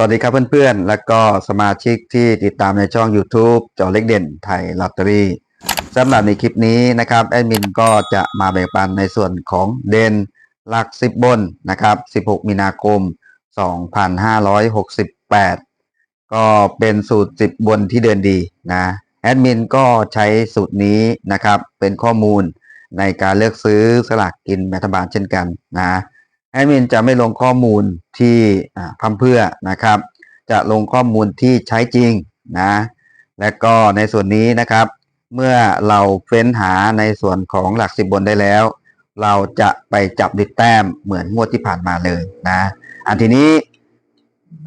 สวัสดีครับเพื่อนๆ และก็สมาชิกที่ติดตามในช่อง YouTube จอเล็กเด่นไทยลอตเตอรี่สำหรับในคลิปนี้นะครับแอดมินก็จะมาแบ่งปันในส่วนของเด่นหลัก 10 บนนะครับ 16 มีนาคม 2568 ก็เป็นสูตร 10 บนที่เดินดีนะแอดมินก็ใช้สูตรนี้นะครับเป็นข้อมูลในการเลือกซื้อสลากกินรัฐบาลเช่นกันนะ อดมินจะไม่ลงข้อมูลที่อ่าพัมเพื่อนะครับ จะลงข้อมูลที่ใช้จริงนะ และก็ในส่วนนี้นะครับ เมื่อเราเฟ้นหาในส่วนของหลักสิบบนได้แล้ว เราจะไปจับดิดแต้มเหมือนงวดที่ผ่านมาเลยนะอันทีนี้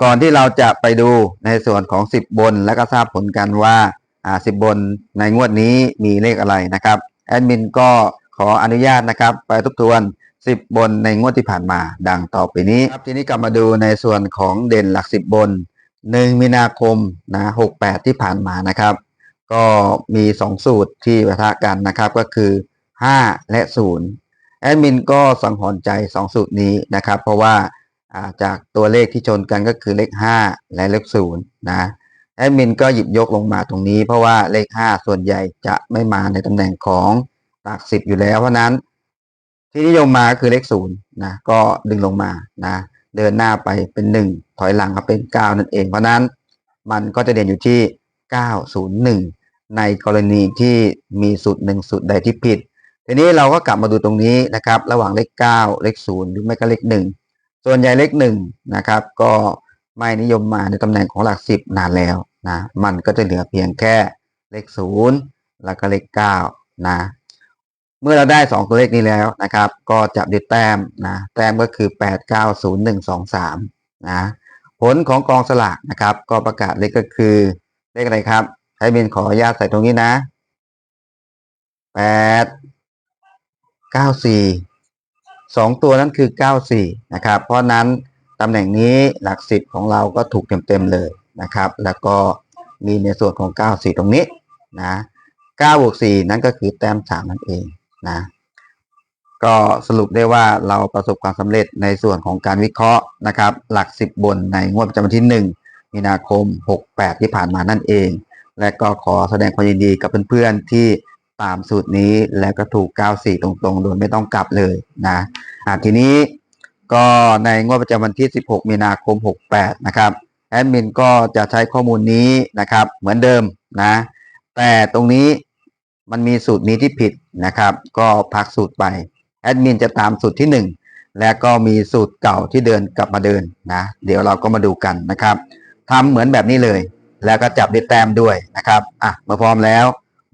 ก่อนที่เราจะไปดูในส่วนของสิบบน และก็ทราบผลกันว่าอ่าสิบบนในงวดนี้มีเลขอะไรนะครับแอดมินก็ขออนุญาตนะครับ ไปทบทวน 10บนในงวดที่ผ่านมา ดังต่อไปนี้ครับทีนี้กลับมาดูในส่วนของเด่นหลัก10บน1มีนาคมนะ68ที่ผ่านมานะครับ ก็มี2สูตรที่ปะทะกันนะครับก็คือ5และ0แอดมินก็สังหรณ์ใจ2สูตรนี้นะครับ เพราะว่าอ่าจากตัวเลขที่ชนกันก็คือเลข5และเลข0นะแอดมินก็หยิบยกลงมาตรงนี้เพราะว่าเลข5ส่วนใหญ่จะไม่มาในตำแหน่งของหลัก10อยู่แล้วเพราะนั้น ที่นิยมมาคือเลขศูนย์นะก็ดึงลงมานะเดินหน้าไปเป็นหนึ่งถอยหลังก็เป็นเก้านั่นเอง เพราะนั้นมันก็จะเด่นอยู่ที่เก้าศูนย์หนึ่งในกรณีที่มีสูตรหนึ่งสูตรใดที่ผิด ทีนี้เราก็กลับมาดูตรงนี้นะครับ ระหว่างเลขเก้าเลขศูนย์หรือไม่ก็เลขหนึ่งส่วนใหญ่เลขหนึ่งนะครับก็ไม่นิยมมาในตำแหน่งของหลักสิบนานแล้วนะมันก็จะเหลือเพียงแค่เลขศูนย์แล้วก็เลขเก้านะ เมื่อเราได้ 2 ตัวเลขนี้แล้วนะครับ ก็จับดิดแต้มนะแต้มก็คือ 8 9 0 1 2 3นะผลของกองสลากนะครับ ก็ประกาศเลขก็คือเลขอะไรครับให้เบนขออนุญาตใส่ตรงนี้นะ 8 9 4 2 ตัวนั้นคือ 94 นะครับ เพราะนั้นตำแหน่งนี้หลักสิบของเราก็ถูกเต็มๆเลยนะครับ แล้วก็มีในส่วนของ 94 ตรงนี้นะ9บวก4นั่นก็คือแต้ม 3 นั่นเอง นะก็สรุปได้ว่าเราประสบความสำเร็จในส่วนของการวิเคราะห์นะครับ หลัก 10 บนในงวดประจำวันที่ 1 มีนาคม 68 ที่ผ่านมานั่นเอง และก็ขอแสดงความยินดีกับเพื่อนๆที่ตามสูตรนี้และก็ถูก 94 ตรงๆ โดยไม่ต้องกลับเลยนะะทีนี้ก็ในงวดประจำวันที่ 16 มีนาคม 68 นะครับแอดมินก็จะใช้ข้อมูลนี้นะครับ เหมือนเดิมนะ แต่ตรงนี้ มันมีสูตรนี้ที่ผิดนะครับ ก็พักสูตรไปแอดมินจะตามสูตรที่ 1 และก็มีสูตรเก่าที่เดินกลับมาเดินนะเดี๋ยวเราก็มาดูกันนะครับทำเหมือนแบบนี้เลย แล้วก็จับดิแต้มด้วยนะครับอะมาพร้อมแล้ว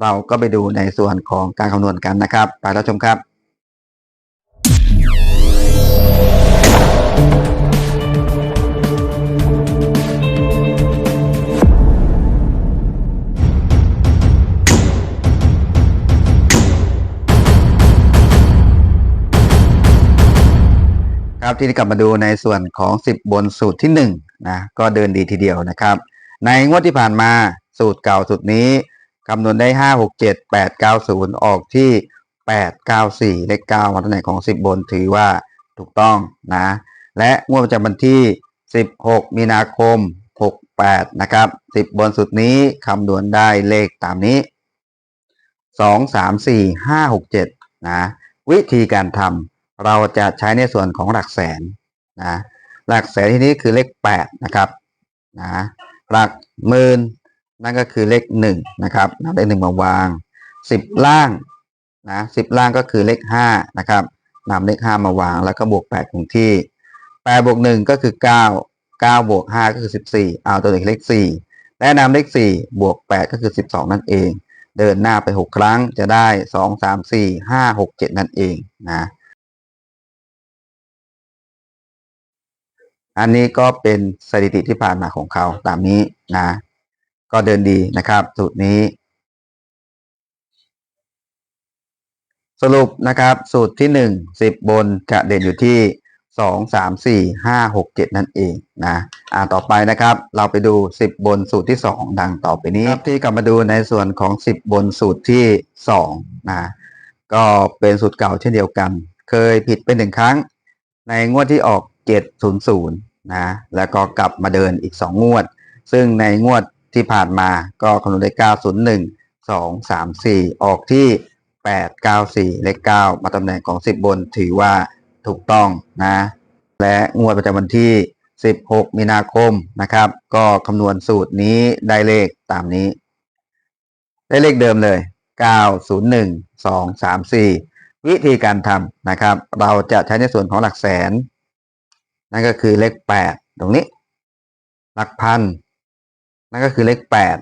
เราก็ไปดูในส่วนของการคำนวณกันนะครับ ไปรับชมครับ ทีนี้กลับมาดูในส่วนของ 10 บนสูตรที่1นะก็เดินดีทีเดียวนะครับ ในงวดที่ผ่านมาสูตรเก่าสูตรนี้คำนวณได้ 5 6 7 8 9 0 ออกที่ 8 9 4 เลข9มาตำแหน่งของ 10 บนถือว่าถูกต้องนะ และงวดประจำวันที่ 16 มีนาคม 68 นะครับ 10 บนสุดนี้คำนวณได้เลขตามนี้ 2 3 4 5 6 7 นะ วิธีการทำ เราจะใช้ในส่วนของหลักแสนนะหลักแสนที่นี้คือเลข8นะครับนะหลักหมื่นนั่นก็คือเลข1นะครับนำเลขหนึ่งมาวาง10ล่างนะ10ล่างก็คือเลข5นะครับนำเลข5มาวางแล้วก็บวก8คงที่8บวก1ก็คือ9 9บวก5ก็คือ14เอาตัวเลขเลข4และนำเลข4บวก8ก็คือ12นั่นเอง เดินหน้าไป6ครั้งจะได้2 3 4 5 6 7นั่นเองนะ อันนี้ก็เป็นสถิติที่ผ่านมาของเขาตามนี้นะ ก็เดินดีนะครับสูตรนี้ สรุปนะครับ สูตรที่หนึ่งสิบบนจะเด่นอยู่ที่สองสามสี่ห้าหกเจ็ดนั่นเองนะอ่าต่อไปนะครับ เราไปดูสิบบนสูตรที่สองดังต่อไปนี้ครับที่กลับมาดูในส่วนของสิบบนสูตรที่สองนะก็เป็นสูตรเก่าเช่นเดียวกัน เคยผิดไปหนึ่งครั้ง ในงวดที่ออกเจ็ดศูนย์ศูนย์ นะแล้วก็กลับมาเดินอีก 2 งวด ซึ่งในงวดที่ผ่านมาก็คำนวณได้ 901 2 3 4 ออกที่ 8 9 4 เลข 9 มาตำแหน่งของ 10 บนถือว่าถูกต้องนะ และงวดประจำวันที่ 16 มีนาคมนะครับ ก็คำนวณสูตรนี้ได้เลขตามนี้ ได้เลขเดิมเลย 901 2 3 4 วิธีการทำนะครับ เราจะใช้ในส่วนของหลักแสน นั่นก็คือเลข8ตรงนี้ หลักพัน นั่นก็คือเลข8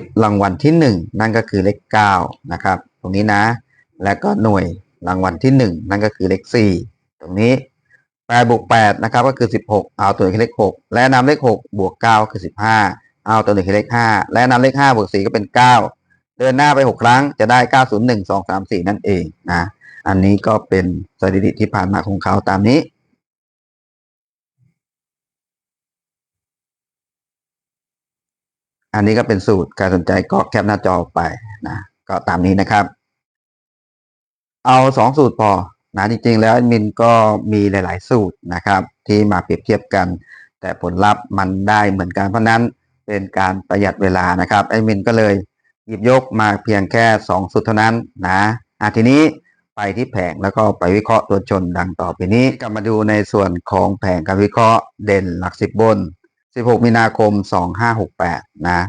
10รางวัลที่1นั่นก็คือเลข9นะครับ ตรงนี้นะ แล้วก็หน่วยรางวัลที่1นั่นก็คือเลข4ตรงนี้8บวก8นะครับก็คือ16เอาตัวหนึ่งเลข6และนำเลข6บวก9คือ15เอาตัวหนึ่งเลข5และนำเลข5บวก4ก็เป็น9เดินหน้าไป6ครั้งจะได้901 2 3 4นั่นเองนะอันนี้ก็เป็นสถิติที่ผ่านมาของเขาตามนี้ อันนี้ก็เป็นสูตรการสนใจก็แคปหน้าจอไปนะก็ตามนี้นะครับ เอาสองสูตรพอนะจริงๆ แล้วมินก็มีหลาย ๆ สูตรนะครับ ที่มาเปรียบเทียบกัน แต่ผลลัพธ์มันได้เหมือนกันเพราะนั้นเป็นการประหยัดเวลานะครับแอดมินก็เลยหยิบยกมาเพียงแค่ 2 สูตรเท่านั้นนะอะทีนี้ไปที่แผงแล้วก็ไปวิเคราะห์ตัวชนดังต่อไปนี้กลับมาดูในส่วนของแผงการวิเคราะห์เด่นหลักสิบบน 16 มีนาคม 2568 นะ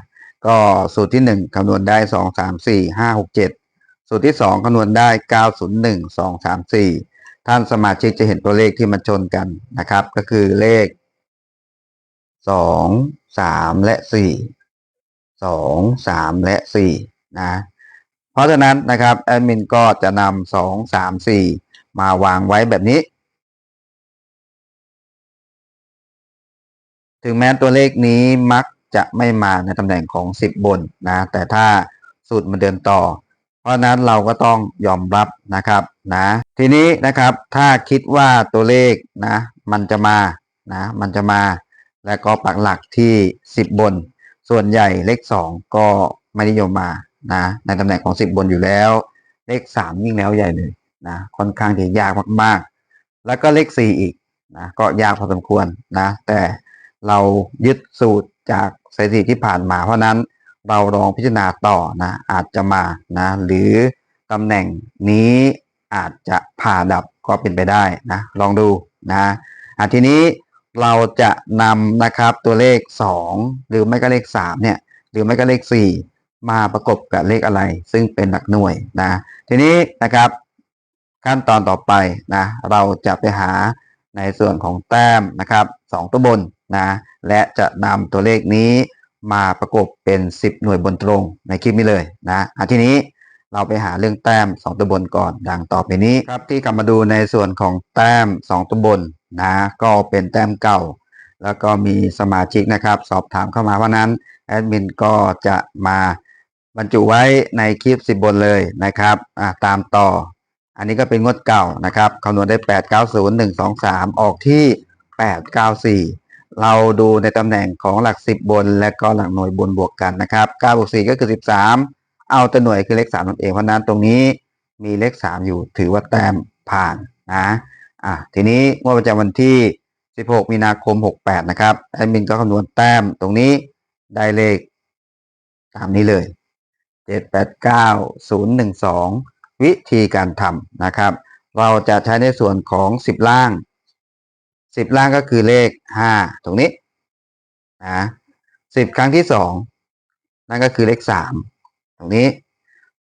ก็สูตรที่ 1 คำนวณได้ 2 3 4 5 6 7 สูตรที่ 2 คำนวณได้ 901 2 3 4 ท่านสมาชิกจะเห็นตัวเลขที่มันชนกันนะครับ ก็คือเลข 2 3 และ 4 2 3 และ 4 นะ เพราะฉะนั้นนะครับแอดมินก็จะนำ2 3 4 มาวางไว้แบบนี้ ถึงแม้ตัวเลขนี้มักจะไม่มาในตำแหน่งของ 10 บนนะ แต่ถ้าสูตรมันเดินต่อ เพราะนั้นเราก็ต้องยอมรับนะครับนะ ทีนี้นะครับถ้าคิดว่าตัวเลขนะมันจะมานะมันจะมา แล้วก็ปักหลักที่ 10 บน ส่วนใหญ่เลข 2 ก็ไม่นิยมมานะในตำแหน่งของ 10 บนอยู่แล้ว เลข 3 ยิ่งแล้วใหญ่เลยนะค่อนข้างที่ยากมากๆ แล้วก็เลข 4 อีกนะก็ยากพอสมควรนะ แต่ เรายึดสูตรจากสถิติที่ผ่านมา เพราะนั้นเราลองพิจารณาต่อนะอาจจะมานะหรือตำแหน่งนี้อาจจะผ่าดับก็เป็นไปได้นะลองดูนะอะทีนี้เราจะนำนะครับตัวเลข 2 หรือไม่ก็เลข3เนี่ยหรือไม่ก็เลข 4 มาประกบกับเลขอะไร ซึ่งเป็นหลักหน่วยนะทีนี้นะครับขั้นตอนต่อไปนะเราจะไปหาในส่วนของแต้มนะครับ สองตัวบนนะและจะนำตัวเลขนี้มาประกบเป็น 10 หน่วยบนตรงในคลิปนี้เลยนะอะทีนี้เราไปหาเรื่องแต้ม 2 ตัวบนก่อนดังต่อไปนี้ครับที่กลับมาดูในส่วนของแต้ม 2 ตัวบนนะก็เป็นแต้มเก่า แล้วก็มีสมาชิกนะครับ สอบถามเข้ามาว่านั้นแอดมินก็จะมาบรรจุไว้ในคลิป 10 บนเลยนะครับอะตามต่อ อันนี้ก็เป็นงวดเก่านะครับคำนวณได้ 8 9 0 1 2 3 ออกที่ 8 9 4 เราดูในตำแหน่งของหลัก 10 บน และก็หลักหน่วยบนบวกกันนะครับ9บวก4ก็คือ 13 เอาตัวหน่วยคือเลข3นั่นเองเพราะนั้นตรงนี้มีเลข 3 อยู่ถือว่าแต้มผ่านนะอะทีนี้งวดประจำวันที่ 16 มีนาคม 68 นะครับแอดมินก็คำนวณแต้มตรงนี้ได้เลขตามนี้เลย 7 8 9 0 1 2 วิธีการทำนะครับ เราจะใช้ในส่วนของ 10 ล่าง 10ล่างก็คือเลข5ตรงนี้นะ10ครั้งที่2นั่นก็คือเลข3ตรงนี้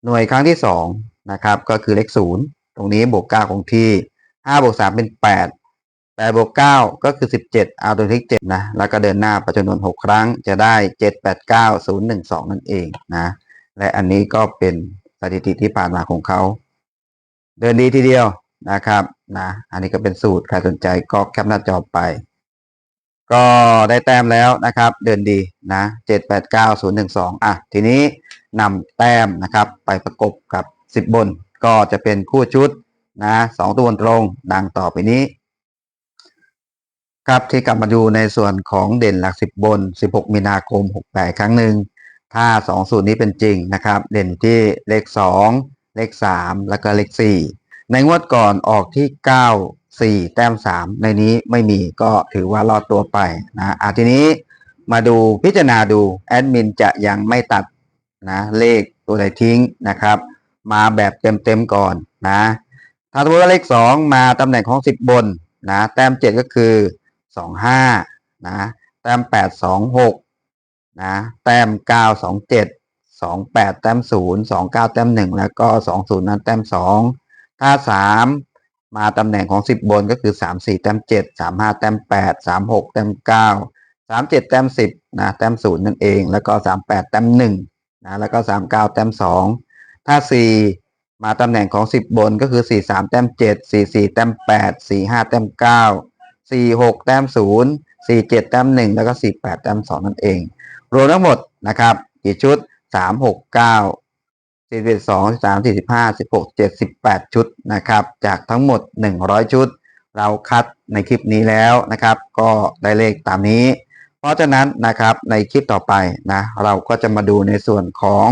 หน่วยครั้งที่2นะครับก็คือเลข0ตรงนี้บวก9คงที่5บวก3เป็น8 8บวก9ก็คือ17เจ็ดเอาตัวเลข7นะแล้วก็เดินหน้าไปจำนวน6ครั้งจะได้7 8 9 0 1 2นั่นเองนะและอันนี้ก็เป็นสถิติที่ผ่านมาของเขา เดินดีทีเดียวนะครับ นะ อันนี้ก็เป็นสูตรใครสนใจก็แคปหน้าจอไป ก็ได้แต้มแล้วนะครับ เดินดีนะเจ็ดแปเก้าศูนย์หนึ่งสองอะ ทีนี้นำแต้มนะครับ ไปประกบกับสิบบน ก็จะเป็นคู่ชุดนะสองตัวบนตรงดังต่อไปนี้ ครับที่กลับมาดูในส่วนของเด่นหลักสิบบน 16 มีนาคม68 ครั้งหนึ่งถ้า2สูตรนี้เป็นจริงนะครับ เด่นที่เลข 2 เลข 3 แล้วก็เลข 4 ในงวดก่อนออกที่9สี่แต้มสามในนี้ไม่มีก็ถือว่ารอดตัวไปนะอะทีนี้มาดูพิจารณาดูแอดมินจะยังไม่ตัดนะเลขตัวใดทิ้งนะครับ มาแบบเต็มๆก่อนนะถ้าสมมติว่าเลขสองมาตำแหน่งของสิบนนะแต้มเจ็ดก็คือสองห้านะแต้มแปดสองหกนะแต้มเก้าสองเจ็ดสองแต้มศูนย์สองเก้าแต้มหนึ่งแล้วก็สองศูนย์นั้นแต้มสอง ถ้าสามมาตำแหน่งของสิบบนก็คือสามสี่แต้มเจ็ดสามห้าแต้มแปดสามหกแต้มเก้าสามเจ็ดแต้มสิบนะแต้มศูนย์นั่นเอง แล้วก็สามแปดแต้มหนึ่งนะแล้วก็สามเก้าแต้มสองถ้าสี่มาตำแหน่งของสิบบนก็คือสี่สามแต้มเจ็ดสี่สี่แต้มแปดสี่ห้าแต้มเก้าสี่หกแต้มศูนย์สี่เจ็ดแต้มหนึ่งแล้วก็สี่แปดแต้มสองนั่นเอง รวมทั้งหมดนะครับกี่ชุดสามหกเก้า สี่สิบสองสามสี่สิบห้าสิบหกเจ็ดสิบแปดชุดนะครับ จากทั้งหมดหนึ่งร้อยชุด เราคัดในคลิปนี้แล้วนะครับ ก็ได้เลขตามนี้ เพราะฉะนั้นนะครับในคลิปต่อไปนะเราก็จะมาดูในส่วนของ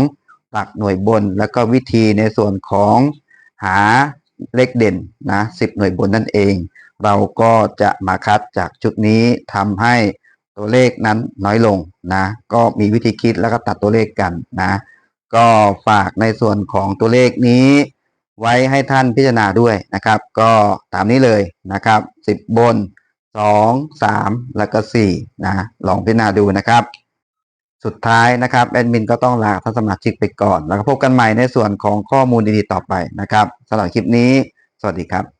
หลักหน่วยบน แล้วก็วิธีในส่วนของหาเลขเด่นนะสิบหน่วยบนนั่นเอง เราก็จะมาคัดจากชุดนี้ทำให้ตัวเลขนั้นน้อยลงนะก็มีวิธีคิดแล้วก็ตัดตัวเลขกันนะ ก็ฝากในส่วนของตัวเลขนี้ ไว้ให้ท่านพิจารณาด้วยนะครับ ก็ตามนี้เลยนะครับสิบบนสองสามแล้วก็สี่นะลองพิจารณาดูนะครับ สุดท้ายนะครับแอดมินก็ต้องลาท่านสมาชิกไปก่อน แล้วก็พบกันใหม่ในส่วนของข้อมูลดีๆต่อไปนะครับสำหรับคลิปนี้ สวัสดีครับ